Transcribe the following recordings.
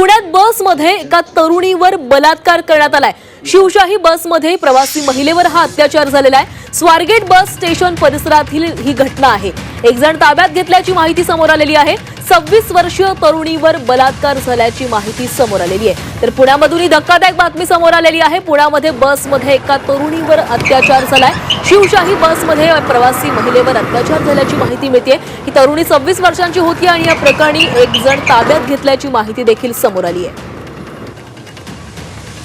पुण्यात बसमध्ये एका तरुणीवर बलात्कार करण्यात आलाय. शिवशाही बसमध्ये प्रवासी महिलेवर हा अत्याचार झालेला आहे. स्वारगेट बस स्टेशन परिसरातील ही घटना आहे. एक जण ताब्यात घेतल्याची माहिती समोर आलेली आहे. सव्वीस वर्षीय तरुणीवर बलात्कार झाल्याची माहिती समोर आलेली आहे. तर पुण्यामधून ही धक्कादायक बातमी समोर आलेली आहे. पुण्यामध्ये बसमध्ये एका तरुणीवर अत्याचार झालाय. शिवशाही बसमध्ये प्रवासी महिलेवर अत्याचार झाल्याची माहिती मिळते ही तरुणी सव्वीस वर्षांची होती आणि या प्रकरणी एक जण ताब्यात घेतल्याची माहिती देखील समोर आली आहे.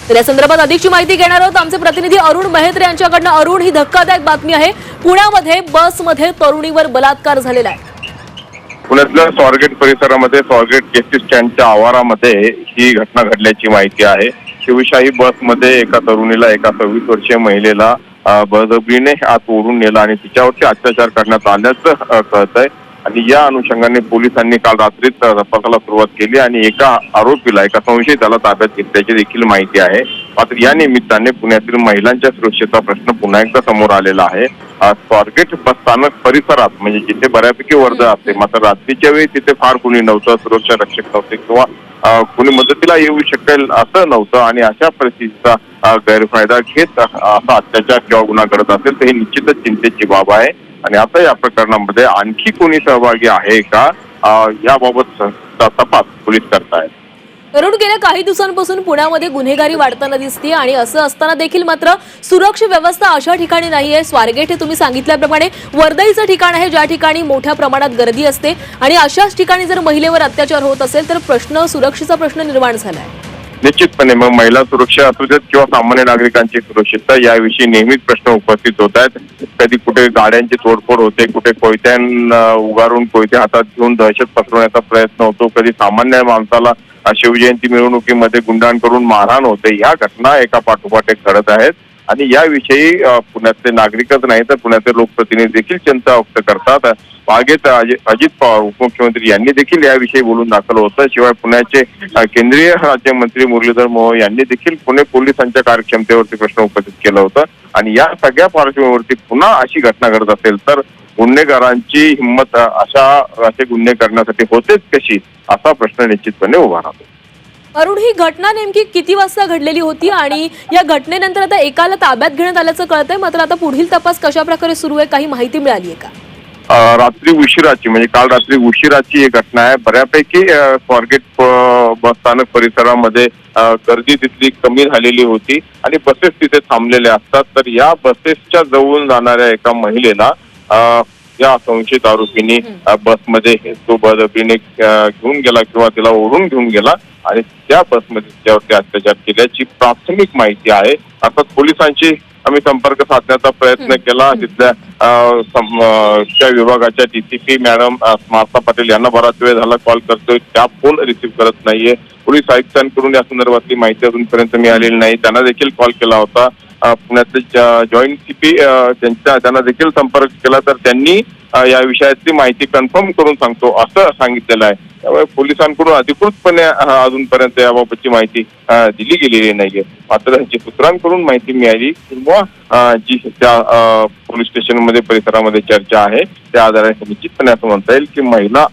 तर या संदर्भात अधिकची माहिती घेणार आहोत. आमचे प्रतिनिधी अरुण महेत्र यांच्याकडनं. अरुण ही धक्कादायक बातमी आहे. पुण्यामध्ये बसमध्ये तरुणीवर बलात्कार झालेला आहे. पुण्यातल्या स्वारगेट परिसरामध्ये स्वारगेट एसटी स्टँडच्या आवारामध्ये ही घटना घडल्याची माहिती आहे. शिवशाही बसमध्ये एका तरुणीला एका सव्वीस वर्षीय महिलेला बळजबरीने आत ओढून नेला आणि तिच्यावरती अत्याचार करण्यात आल्याचं कळत आहे आणि या अनुषंगाने पोलिसांनी काल रात्रीत तपासाला सुरुवात केली आणि एका आरोपीला एका संशयिताला ताब्यात घेतल्याची देखील माहिती आहे. मात्र या निमित्ताने पुण्यातील महिलांच्या सुरक्षेचा प्रश्न पुन्हा एकदा समोर आलेला आहे. स्वारगेट स्थानक परिसरात म्हणजे जिथे बऱ्यापैकी वर्ग असते मात्र रात्रीच्या वेळी तिथे फार कुणी नव्हतं सुरक्षा रक्षक नव्हते किंवा कुणी मदतीला येऊ शकेल असं नव्हतं आणि अशा परिस्थितीचा गैरफायदा घेत असा अत्याचार किंवा गुन्हा करत असेल तर ही निश्चितच चिंतेची बाब आहे. आणि आता या प्रकरणामध्ये आणखी कोणी सहभागी आहे का? याबाबत तपास पोलीस करतायत. अरुण गेल्या काही दिवसांपासून पुण्यामध्ये गुन्हेगारी वाढताना दिसते आणि असं असताना देखील मात्र सुरक्षा व्यवस्था अशा ठिकाणी नाही आहे स्वारगेट हे तुम्ही सांगितल्याप्रमाणे वर्दईचं ठिकाण आहे ज्या ठिकाणी मोठ्या प्रमाणात गर्दी असते. आणि अशाच ठिकाणी जर महिलेवर अत्याचार होत असेल तर प्रश्न सुरक्षेचा प्रश्न निर्माण झालाय. निश्चितपणे मग महिला सुरक्षा असू देत किंवा सामान्य नागरिकांची सुरक्षितता याविषयी नेहमीच प्रश्न उपस्थित होत आहेत. कधी कुठे गाड्यांची तोडफोड होते कुठे कोयत्यां उगारून कोयते हातात घेऊन दहशत पसरवण्याचा प्रयत्न होतो. कधी सामान्य माणसाला शिवजयंती मिरवणुकीमध्ये गुंडांकडून मारहाण होते. ह्या घटना एका पाठोपाठ एक घडत आहेत. आणि याविषयी पुण्यातले नागरिकच नाही तर पुण्याचे लोकप्रतिनिधी देखील चिंता व्यक्त करतात. मागेच अजित पवार उपमुख्यमंत्री यांनी देखील याविषयी बोलून दाखल होतं. शिवाय पुण्याचे केंद्रीय राज्यमंत्री मुरलीधर मोहोळ यांनी देखील पुणे पोलिसांच्या कार्यक्षमतेवरती प्रश्न उपस्थित केला होता. आणि या सगळ्या पार्श्वभूमीवरती पुन्हा अशी घटना घडत असेल तर गुन्हेगारांची हिंमत अशा असे गुन्हे करण्यासाठी होतेच कशी असा प्रश्न निश्चितपणे उभा राहतो. अरुण ही घटना नेमकी किती वाजता घडलेली होती आणि या घटनेनंतर आता एकाला ताब्यात घेण्यात आल्याचं कळतंय मात्र आता पुढील तपास कशा प्रकारे सुरू आहे काही माहिती मिळाली आहे का? रात्री उशिराची म्हणजे काल रात्री उशिराची ही घटना आहे. बऱ्यापैकी स्वारगेट स्थानक परिसरामध्ये गर्दी तिथली कमी झालेली होती आणि बसेस तिथे थांबलेल्या असतात. तर या बसेसच्या जवळून जाणाऱ्या एका महिलेला या संशयित आरोपींनी बसमध्ये तो बळजबरीने घेऊन गेला किंवा तिला ओढून घेऊन गेला आणि त्या बसमध्ये त्यावरती अत्याचार केल्याची प्राथमिक माहिती आहे. अर्थात पोलिसांशी आम्ही संपर्क साधण्याचा प्रयत्न केला. तिथल्या त्या विभागाच्या डीसीपी मॅडम अ, स्मार्था पाटील यांना बराच वेळ झाला कॉल करतोय. त्या फोन रिसिव्ह करत नाहीये. पोलीस आयुक्तांकडून या संदर्भातली माहिती अजूनपर्यंत मिळालेली नाही. त्यांना देखील कॉल केला होता. पुण्यातले जॉईंट सीपी त्यांच्या त्यांना देखील संपर्क केला तर त्यांनी या विषयाची माहिती कन्फर्म करून सांगतो असं सांगितलेलं आहे. त्यामुळे पोलिसांकडून अधिकृतपणे अजूनपर्यंत याबाबतची माहिती दिली गेलेली नाहीये. मात्र जी सूत्रांकडून माहिती मिळाली किंवा जी त्या पोलीस स्टेशनमध्ये परिसरामध्ये चर्चा आहे त्या आधाराने निश्चितपणे असं म्हणता येईल की महिला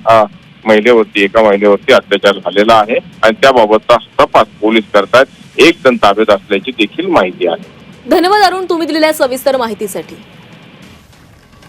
महिलेवरती एका महिलेवरती अत्याचार झालेला आहे आणि त्याबाबतचा तपास पोलीस करतात एक जण ताब्यात असल्याची देखील माहिती आहे. धन्यवाद अरुण तुम्ही दिलेल्या सविस्तर माहितीसाठी.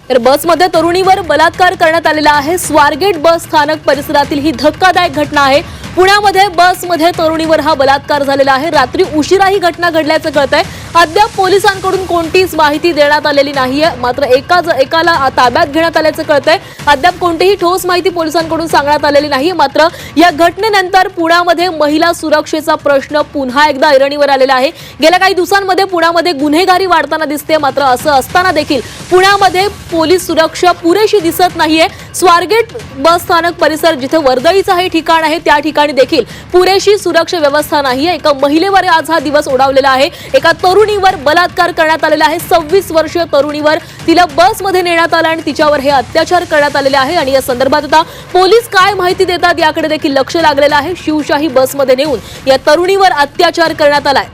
तर बसमध्ये तरुणीवर बलात्कार करण्यात आलेला आहे. स्वारगेट बस स्थानक परिसरातील ही धक्कादायक घटना आहे. पुण्यामध्ये बसमध्ये तरुणीवर हा बलात्कार झालेला आहे. रात्री उशिरा ही घटना घडल्याचं कळत आहे अद्याप पोलिसांकडून कोणतीच माहिती देण्यात आलेली नाहीये. मात्र एका एकाला ताब्यात घेण्यात आल्याचं कळत आहे अद्याप कोणतीही ठोस माहिती पोलिसांकडून सांगण्यात आलेली नाही. मात्र या घटनेनंतर पुण्यामध्ये महिला सुरक्षेचा प्रश्न पुन्हा एकदा ऐरणीवर आलेला आहे. गेल्या काही दिवसांमध्ये पुण्यामध्ये गुन्हेगारी वाढताना दिसते मात्र असं असताना देखील पुण्यामध्ये पोलीस सुरक्षा पुरेशी दिसत नाहीये. स्वारगेट बस स्थानक परिसर जिथे वर्दळीचं हे ठिकाण आहे त्या ठिकाणी देखील पुरेशी सुरक्षा व्यवस्था नाहीये. एका महिलेवर आज हा दिवस ओढावलेला आहे. एका तरुणीवर बलात्कार करण्यात आलेला आहे. सव्वीस वर्षीय तरुणीवर तिला बसमध्ये नेण्यात आला आणि तिच्यावर हे अत्याचार करण्यात आलेले आहे आणि या संदर्भात आता पोलीस काय माहिती देतात याकडे देखील लक्ष लागलेलं आहे. शिवशाही बसमध्ये नेऊन या तरुणीवर अत्याचार करण्यात आलाय.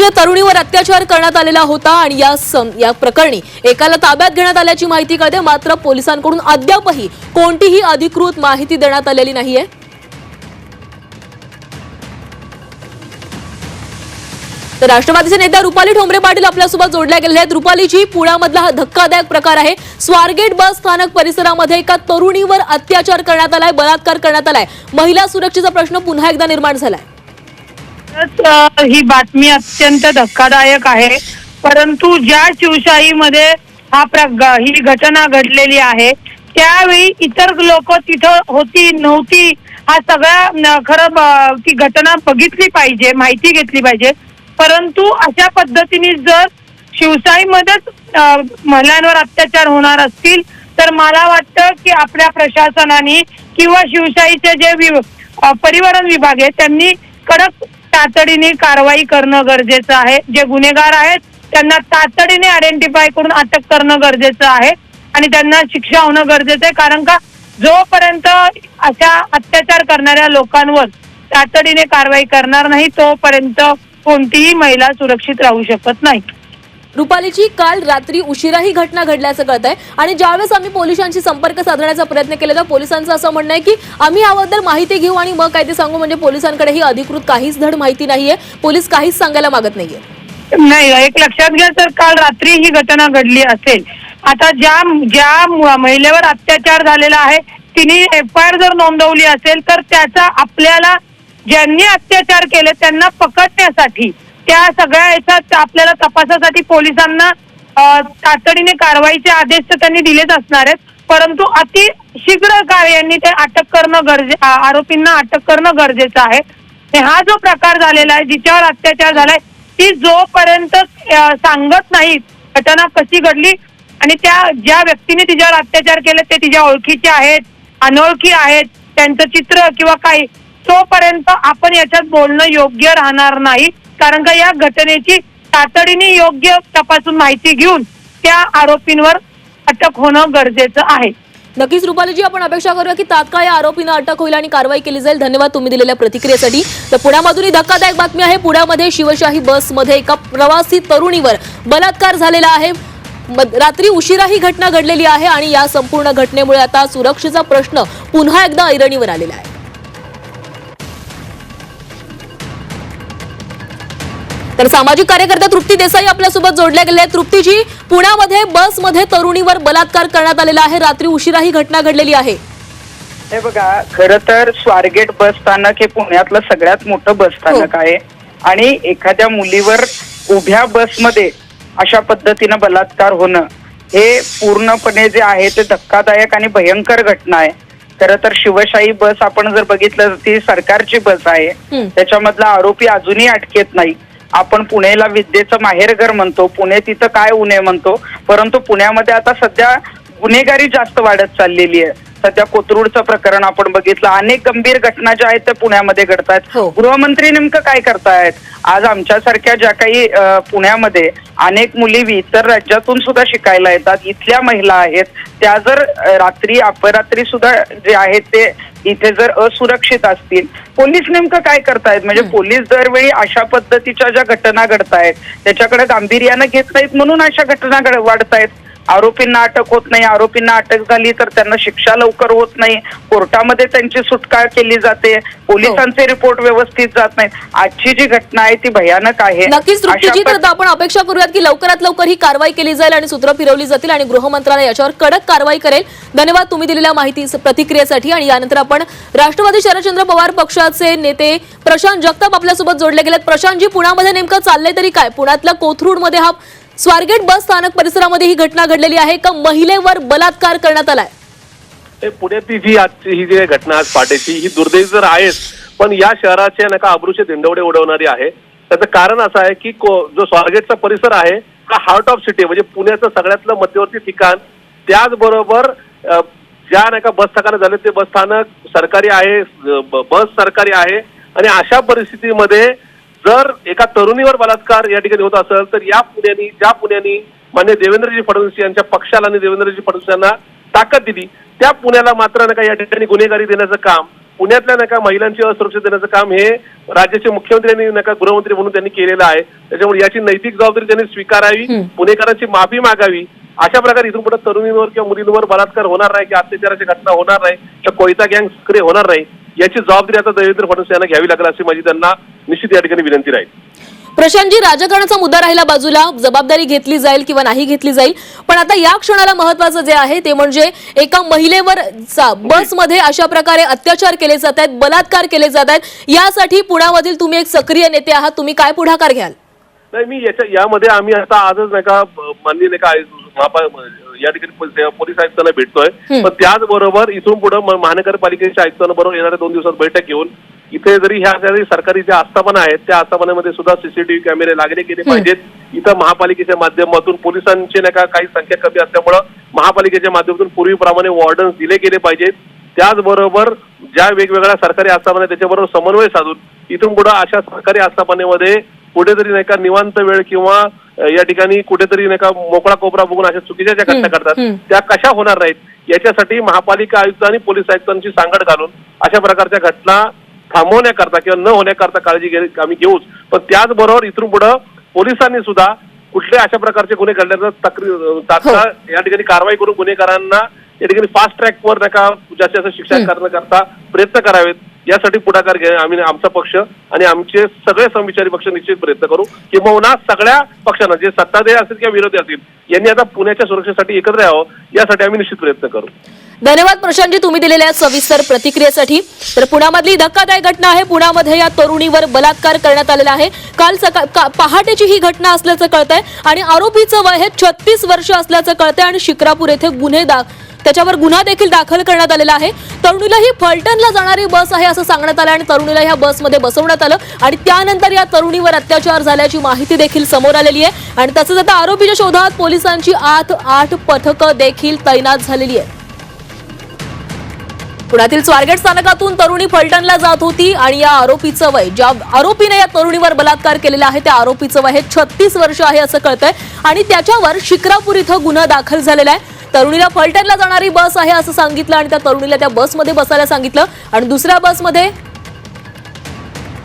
पुण्या तरुणीवर अत्याचार करण्यात आलेला होता आणि या सम- या प्रकरणी एकाला ताब्यात घेण्यात आल्याची माहिती कळते मात्र पोलिसांकडून अद्यापही कोणतीही अधिकृत माहिती देण्यात आलेली नाहीये. तर राष्ट्रवादीचे नेत्या रुपाली ठोंबरे पाटील आपल्यासोबत जोडल्या गेलेल्या आहेत. रुपालीजी पुण्यामधला हा धक्कादायक प्रकार आहे. स्वारगेट बस स्थानक परिसरामध्ये एका तरुणीवर अत्याचार करण्यात आलाय बलात्कार करण्यात आलाय. महिला सुरक्षेचा प्रश्न पुन्हा एकदा निर्माण झालाय. खरंच, ही बातमी अत्यंत धक्कादायक आहे. परंतु ज्या शिवशाहीमध्ये हा प्रग ही घटना घडलेली आहे त्यावेळी इतर लोक तिथं होती नव्हती हा सगळा खरं ती घटना बघितली पाहिजे माहिती घेतली पाहिजे. परंतु अशा पद्धतीने जर शिवशाहीमध्येच महिलांवर अत्याचार होणार असतील तर मला वाटतं की आपल्या प्रशासनाने किंवा शिवशाहीचे जे वि- परिवहन विभाग आहे त्यांनी कडक तातडीने कारवाई करणं गरजेचं आहे. जे गुन्हेगार आहेत त्यांना तातडीने आयडेंटिफाय करून अटक करणं गरजेचं आहे आणि त्यांना शिक्षा होणं गरजेचं आहे. कारण का जोपर्यंत अशा अत्याचार करणाऱ्या लोकांवर तातडीने कारवाई करणार नाही तोपर्यंत कोणतीही महिला सुरक्षित राहू शकत नाही. रुपालीची काल रात्री उशिरा ही घटना घडल्याचं कळत आहे आणि ज्यावेळेस आम्ही पोलिसांशी संपर्क साधण्याचा प्रयत्न केला तर पोलिसांचं असं म्हणणं आहे की आम्ही याबद्दल माहिती घेऊ आणि मग काय ते सांगू. म्हणजे पोलिसांकडे ही अधिकृत काहीच धड माहिती नाहीये. पोलीस काहीच सांगायला मागत नाहीये. नाही एक लक्षात घ्या तर काल रात्री ही घटना घडली असेल. आता ज्या ज्या महिलेवर अत्याचार झालेला आहे तिने एफ आय आर जर नोंदवली असेल तर त्याचा आपल्याला ज्यांनी अत्याचार केले त्यांना पकडण्यासाठी त्या सगळ्या याच्यात आपल्याला तपासासाठी पोलिसांना तातडीने कारवाईचे आदेश तर त्यांनी दिलेच असणार आहेत. परंतु अति शीघ्र कार्यांनी ते अटक करणं गरजे आरोपींना अटक करणं गरजेचं आहे. हा जो प्रकार झालेला आहे जिच्यावर अत्याचार झालाय ती जोपर्यंत सांगत नाही घटना कशी घडली आणि त्या ज्या व्यक्तीने तिच्यावर अत्याचार केले ते तिच्या ओळखीचे आहेत अनोळखी आहेत त्यांचं चित्र किंवा काही तोपर्यंत आपण याच्यात बोलणं योग्य राहणार नाही. कारण का या घटनेची तातडीने योग्य तपासून माहिती घेऊन त्या आरोपींवर अटक होणं गरजेचं आहे. नक्कीच रुपालीजी आपण अपेक्षा करूया की तात्काळ या आरोपींना अटक होईल आणि कारवाई केली जाईल. धन्यवाद तुम्ही दिलेल्या प्रतिक्रियेसाठी. तर पुण्यामधून ही धक्कादायक बातमी आहे. पुण्यामध्ये शिवशाही बसमध्ये एका प्रवासी तरुणीवर बलात्कार झालेला आहे. रात्री उशिरा ही घटना घडलेली आहे आणि या संपूर्ण घटनेमुळे आता सुरक्षेचा प्रश्न पुन्हा एकदा ऐरणीवर आलेला आहे. तर सामाजिक कार्यकर्त्या तृप्ती देसाई आपल्यासोबत जोडल्या गेल्या आहेत. तृप्तीजी पुण्यामध्ये बसमध्ये तरुणीवर बलात्कार करण्यात आलेला आहे. रात्री उशिरा ही घटना घडलेली आहे. हे बघा खर तर स्वारगेट बस स्थानक हे पुण्यातलं सगळ्यात मोठं बस स्थानक आहे. आणि एखाद्या मुलीवर उभ्या बसमध्ये अशा पद्धतीनं बलात्कार होणं हे पूर्णपणे जे आहे ते धक्कादायक आणि भयंकर घटना आहे. खरं तर शिवशाही बस आपण जर बघितलं तर ती सरकारची बस आहे. हं. त्याच्यामधला आरोपी अजूनही अटकेत नाही. आपण पुणेला विद्येचं माहेरघर म्हणतो पुणे तिथं काय उणे म्हणतो परंतु पुण्यामध्ये आता सध्या गुन्हेगारी जास्त वाढत चाललेली आहे. सध्या कोथरूडचं प्रकरण आपण बघितलं. अनेक गंभीर घटना ज्या आहेत त्या पुण्यामध्ये घडतायत. हो. गृहमंत्री नेमकं काय करतायत? आज आमच्यासारख्या ज्या काही पुण्यामध्ये अनेक मुली इतर राज्यातून सुद्धा शिकायला येतात. इथल्या महिला आहेत. त्या जर रात्री अपरात्री सुद्धा जे आहेत ते इथे जर असुरक्षित असतील. पोलीस नेमकं काय करतायत? म्हणजे पोलीस दरवेळी अशा पद्धतीच्या ज्या घटना घडतायत त्याच्याकडे गांभीर्यानं घेत नाहीत म्हणून अशा घटना वाढतायत. आरोपींना अटक होत नाही आरोपींना अटक झाली तर त्यांना शिक्षा लवकर होत नाही. कोर्टामध्ये त्यांची सुटका केली जाते. पोलिसांचे रिपोर्ट व्यवस्थित जात नाहीत. आजची जी घटना आहे ती भयानक आहे. नक्कीच तर आपण अपेक्षा करूयात की लवकरात लवकर ही कारवाई केली जाईल आणि सूत्र फिरवली जातील आणि गृह मंत्रालय याच्यावर कडक कारवाई करेल. धन्यवाद तुम्ही दिलेल्या माहिती प्रतिक्रियेसाठी आणि यानंतर आपण राष्ट्रवादी शरदचंद्र पवार पक्षाचे नेते प्रशांत जगताप आपल्यासोबत जोडले गेलेत. प्रशांतजी पुण्यामध्ये नेमकं चाललंय तरी काय? पुण्यातल्या कोथरूडमध्ये हा स्वारगेट बस स्थानक परिसरामध्ये ही घटना घडलेली आहे का महिलेवर बलात्कार करण्यात आलाय? ते पुण्यातली जी आजची ही जी घटना आज पहाटेची ही दुर्दैवी जर आहेच पण या शहराचे नका अब्रूचे दिंडवडे उडवणारी आहे. त्याचं कारण असं आहे की को- जो स्वारगेटचा परिसर आहे हा हार्ट ऑफ सिटी म्हणजे पुण्याचं सगळ्यातलं मध्यवर्ती ठिकाण. त्याचबरोबर ज्या नाही का बस स्थानक झाले ते बस स्थानक सरकारी आहे बस सरकारी आहे. आणि अशा परिस्थितीमध्ये जर एका तरुणीवर बलात्कार या ठिकाणी होत असेल तर या पुण्यानी ज्या पुण्यानी मान्य देवेंद्रजी फडणवीस यांच्या पक्षाला आणि देवेंद्रजी फडणवीस यांना ताकद दिली त्या पुण्याला मात्र नका या ठिकाणी गुन्हेगारी देण्याचं काम पुण्यातल्या नका महिलांची असुरक्षा देण्याचं काम हे राज्याचे मुख्यमंत्री आणि नका गृहमंत्री म्हणून त्यांनी केलेलं आहे. त्याच्यामुळे याची नैतिक जबाबदारी त्यांनी स्वीकारावी. पुणेकरांची माफी मागावी. अशा प्रकारे इथून पुढे तरुणींवर किंवा मुलींवर बलात्कार होणार नाही की अत्याचाराची घटना होणार नाही तर कोयता गँग सक्रिय होणार नाही. याची जबाबदारी आता देवेंद्र फडणवीस यांना घ्यावी लागेल अशी माझी त्यांना निश्चित या ठिकाणी विनंती राहील. प्रशांतजी राजकारणाचा मुद्दा राहिला बाजूला. जबाबदारी घेतली जाईल किंवा नाही घेतली जाईल. पण आता या क्षणाला महत्वाचं जे आहे ते म्हणजे एका महिलेवर बसमध्ये अशा प्रकारे अत्याचार केले जात आहेत बलात्कार केले जात आहेत. यासाठी पुण्यामधील तुम्ही एक सक्रिय नेते आहात. तुम्ही काय पुढाकार घ्याल? नाही मी याच्या यामध्ये आम्ही आता आजच नाही का माननीय नाही का या ठिकाणी पोलीस आयुक्तांना भेटतोय. पण त्याचबरोबर इथून पुढे महानगरपालिकेच्या आयुक्तांबरोबर येणाऱ्या दोन दिवसात बैठक घेऊन इथे जरी ह्या जरी सरकारी ज्या आस्थापना आहेत त्या आस्थापनामध्ये सुद्धा सीसीटीव्ही कॅमेरे लागले गेले पाहिजेत. इथं महापालिकेच्या माध्यमातून पोलिसांची नाही का काही संख्या कमी असल्यामुळं महापालिकेच्या माध्यमातून पूर्वीप्रमाणे वॉर्डन्स दिले गेले पाहिजेत. त्याचबरोबर ज्या वेगवेगळ्या सरकारी आस्थापना आहेत त्याच्याबरोबर समन्वय साधून इथून पुढे अशा सरकारी आस्थापनेमध्ये कुठेतरी नाही का निवांत वेळ किंवा या ठिकाणी कुठेतरी नाही का मोकळा कोपरा बघून अशा चुकीच्या ज्या घटना करतात. त्या कशा होणार नाहीत? याच्यासाठी महापालिका आयुक्त आणि पोलीस आयुक्तांची सांगड घालून अशा प्रकारच्या घटना थांबवण्याकरता किंवा न होण्याकरता काळजी घे आम्ही घेऊच. पण त्याचबरोबर इथून पुढे पोलिसांनी सुद्धा कुठल्या अशा प्रकारचे गुन्हे घडल्याचं तक्रार तात्काळ या ठिकाणी कारवाई करून गुन्हेगारांना या ठिकाणी फास्ट ट्रॅकवर नका जास्तीत जास्त शिक्षा करण्याकरता प्रयत्न करावेत. यासाठी पुढाकार घ्या. आम्ही आमचा पक्ष आणि आमचे सगळे समविचारी पक्ष निश्चित प्रयत्न करू किंबहुना सगळ्या पक्षांना जे सत्ताधारी असतील किंवा विरोधी असतील यांनी आता पुण्याच्या सुरक्षेसाठी एकत्र यावं यासाठी आम्ही निश्चित प्रयत्न करू. धन्यवाद प्रशांतजी तुम्ही दिलेल्या सविस्तर प्रतिक्रियेसाठी. तर पुण्यामधली धक्कादायक घटना आहे. पुण्यामध्ये या तरुणीवर बलात्कार करण्यात आलेला आहे. काल सकाळ का- पहाटेची ही घटना असल्याचं कळतंय आणि आरोपीचं वय हे छत्तीस वर्ष असल्याचं कळतंय आणि शिक्रापूर येथे गुन्हे दाखल त्याच्यावर गुन्हा देखील दाखल करण्यात आलेला आहे. तरुणीला ही फलटणला जाणारी बस आहे असं सांगण्यात आलं आणि तरुणीला ह्या बसमध्ये बसवण्यात आलं. आणि त्यानंतर या तरुणीवर अत्याचार झाल्याची माहिती देखील समोर आलेली आहे. आणि तसंच आता आरोपीच्या शोधात पोलिसांची आठ आठ पथकं देखील तैनात झालेली आहे पुण्यातील स्वारगेट स्थानकातून तरुणी फलटणला जात होती आणि या आरोपीचं वय ज्या आरोपीने या तरुणीवर बलात्कार केलेला आहे त्या आरोपीचं वय हे छत्तीस वर्ष आहे असं कळतंय. आणि त्याच्यावर शिक्रापूर इथं गुन्हा दाखल झालेला आहे. तरुणीला फलटणला जाणारी बस आहे असं सांगितलं आणि त्या तरुणीला त्या बसमध्ये बसायला सांगितलं. आणि दुसऱ्या बसमध्ये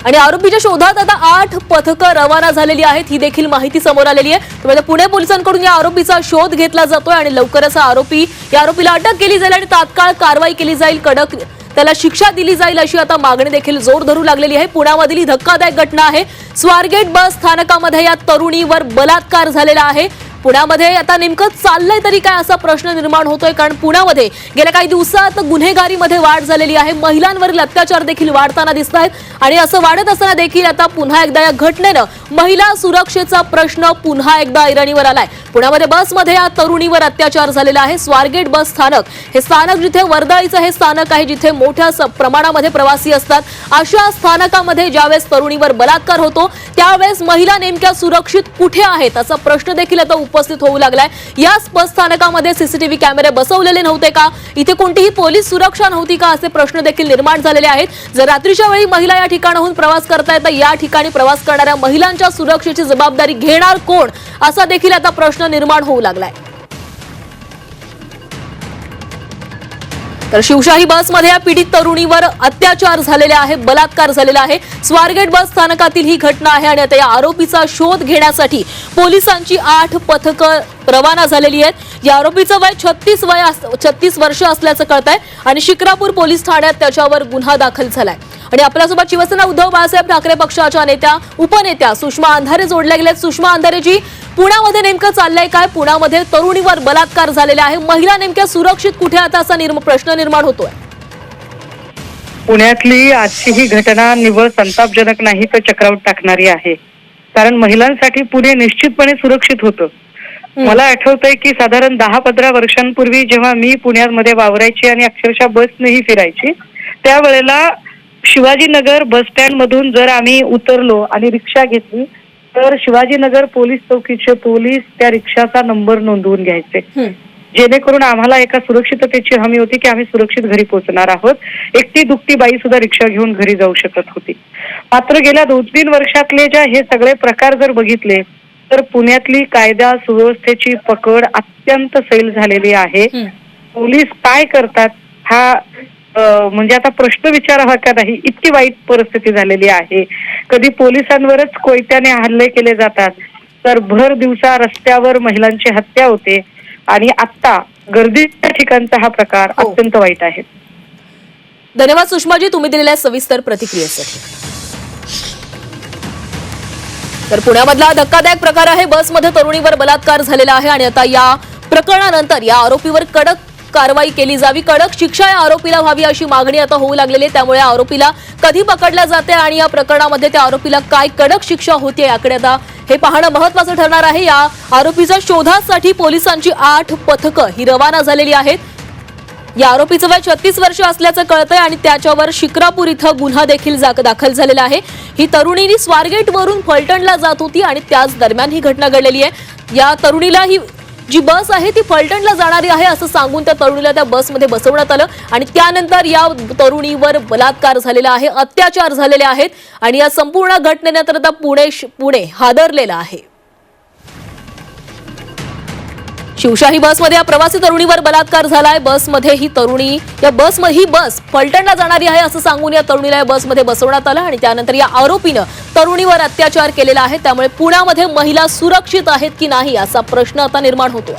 आणि आरोपीच्या शोधात आता आठ पथकं रवाना झालेली आहेत. ही देखील माहिती समोर आलेली आहे. त्यामुळे पुणे पोलिसांकडून या आरोपीचा शोध घेतला जातोय आणि लवकरच हा आरोपी या आरोपीला अटक केली जाईल आणि तात्काळ कारवाई केली जाईल. कडक त्याला शिक्षा दिली जाईल अशी आता मागणी देखील जोर धरू लागलेली आहे. पुण्यामधील ही धक्कादायक घटना आहे. स्वारगेट बस स्थानकामध्ये या तरुणीवर बलात्कार झालेला आहे. पुण्यामध्ये आता नेमकं चाललंय तरी काय असा प्रश्न निर्माण होतोय? कारण पुण्यामध्ये गेल्या काही दिवसात गुन्हेगारीमध्ये वाढ झालेली आहे. महिलांवरील अत्याचार देखील वाढताना दिसत आहेत. आणि असं वाढत असताना देखील आता पुन्हा एकदा या घटनेनं महिला सुरक्षेचा प्रश्न पुन्हा एकदा ऐरणीवर आलाय. पुण्यामध्ये बसमध्ये या तरुणीवर अत्याचार झालेला आहे. स्वारगेट बस स्थानक हे स्थानक जिथे वर्दळीचं हे स्थानक आहे जिथे मोठ्या स- प्रमाणामध्ये प्रवासी असतात. अशा स्थानकामध्ये ज्यावेळेस तरुणीवर बलात्कार होतो त्यावेळेस महिला नेमक्या सुरक्षित कुठे आहेत? असा प्रश्न देखील आता उपस्थित होऊ लागलाय. याच बस स्थानकामध्ये सीसीटीव्ही कॅमेरे बसवलेले नव्हते का? इथे कोणतीही पोलीस सुरक्षा नव्हती का? असे प्रश्न देखील निर्माण झालेले आहेत. जर रात्रीच्या वेळी महिला या ठिकाणाहून प्रवास करतायत तर या ठिकाणी प्रवास करणाऱ्या महिलांच्या सुरक्षेची जबाबदारी घेणार कोण? असा देखील आता प्रश्न निर्माण होऊ लागलाय. तर शिवशाही बसमध्ये या पीडित तरुणीवर अत्याचार झालेले आहे बलात्कार झालेला आहे. स्वारगेट बस स्थानकातील ही घटना आहे आणि आता या आरोपीचा शोध घेण्यासाठी पोलिसांची आठ पथकं रवाना झालेली आहेत. या आरोपीचं वय छत्तीस वय छत्तीस वर्ष असल्याचं कळत आहे आणि शिक्रापूर पोलीस ठाण्यात त्याच्यावर गुन्हा दाखल झालाय. आणि आपल्यासोबत शिवसेना उद्धव बाळासाहेब ठाकरे पक्षाच्या नेत्या उपनेत्या सुषमा अंधारे जोडल्या गेल्या सुषमा अंधारेजी पुण्यामध्ये नेमकं चाललंय काय? पुण्यामध्ये तरुणीवर बलात्कार झालेला आहे. महिला नेमक्या सुरक्षित कुठे आता असा निर्म- प्रश्न निर्माण होतोय. पुण्यातली आजची ही घटना निव्वळ संतापजनक नाही तर चक्रावून टाकणारी आहे. कारण महिलांसाठी पुणे निश्चितपणे सुरक्षित होतं. मला आठवतंय की साधारण दहा पंधरा वर्षांपूर्वी जेव्हा मी पुण्यामध्ये वावरायची आणि अक्षरशः बसनेही फिरायची त्यावेळेला शिवाजीनगर बस स्टँड मधून जर आम्ही उतरलो आणि रिक्षा घेतली तर शिवाजीनगर पोलीस चौकीचे पोलीस त्या रिक्षाचा नंबर नोंदवून घ्यायचे. जेणेकरून आम्हाला एका सुरक्षिततेची हमी होती की आम्ही सुरक्षित घरी पोहोचणार आहोत एकटी दुकटी बाई सुद्धा रिक्षा घेऊन घरी जाऊ शकत होती मात्र गेल्या दोन तीन वर्षातले ज्या हे सगळे प्रकार जर बघितले तर पुण्यातली कायदा सुव्यवस्थेची पकड अत्यंत सैल झालेली आहे. पोलीस काय करतात हा म्हणजे आता प्रश्न विचारावा का नाही इतकी वाईट परिस्थिती झालेली आहे. कधी पोलिसांवरच कोयत्याने हल्ले केले जातात. तर भर दिवसा रस्त्यावर महिलांची हत्या होते. आणि आता गर्दीच्या ठिकाणचा हा प्रकार हो. अत्यंत वाईट आहे. धन्यवाद सुषमाजी तुम्ही दिलेल्या सविस्तर प्रतिक्रियेसाठी. तर पुण्यामधला धक्कादायक प्रकार आहे. बसमध्ये तरुणीवर बलात्कार झालेला आहे आणि आता या प्रकरणानंतर या आरोपीवर कडक कारवाई केली जावी. कडक शिक्षा या आरोपीला व्हावी अशी मागणी आता होऊ लागलेली आहे. त्यामुळे आरोपीला कधी पकडल्या जाते आणि या प्रकरणामध्ये त्या आरोपीला काय कडक शिक्षा होते याकडे आता हे पाहणं महत्वाचं ठरणार आहे. या आरोपीच्या शोधासाठी पोलिसांची आठ पथकं ही रवाना झालेली आहेत. या आरोपीचं वय छत्तीस वर्ष असल्याचं कळतंय आणि त्याच्यावर शिक्रापूर इथं गुन्हा देखील दाखल झालेला आहे. ही तरुणी स्वारगेटवरून फलटणला जात होती आणि त्याच दरम्यान ही घटना घडलेली आहे. या तरुणीला ही जी बस आहे ती फलटणला जाणारी आहे असं सांगून त्या तरुणीला त्या बसमध्ये बसवण्यात आलं. आणि त्यानंतर या तरुणीवर बलात्कार झालेला आहे अत्याचार झालेले आहेत. आणि या संपूर्ण घटनेनंतर आता पुणे पुणे हादरलेलं आहे. शिवशाही बसमध्ये या प्रवासी तरुणीवर बलात्कार झालाय. बसमध्ये ही तरुणी या बस ही बस पलटणला जाणारी आहे असं सांगून या तरुणीला या बसमध्ये बसवण्यात आलं आणि त्यानंतर या आरोपीनं तरुणीवर अत्याचार केलेला आहे. त्यामुळे पुण्यामध्ये महिला सुरक्षित आहेत की नाही असा प्रश्न आता निर्माण होतोय.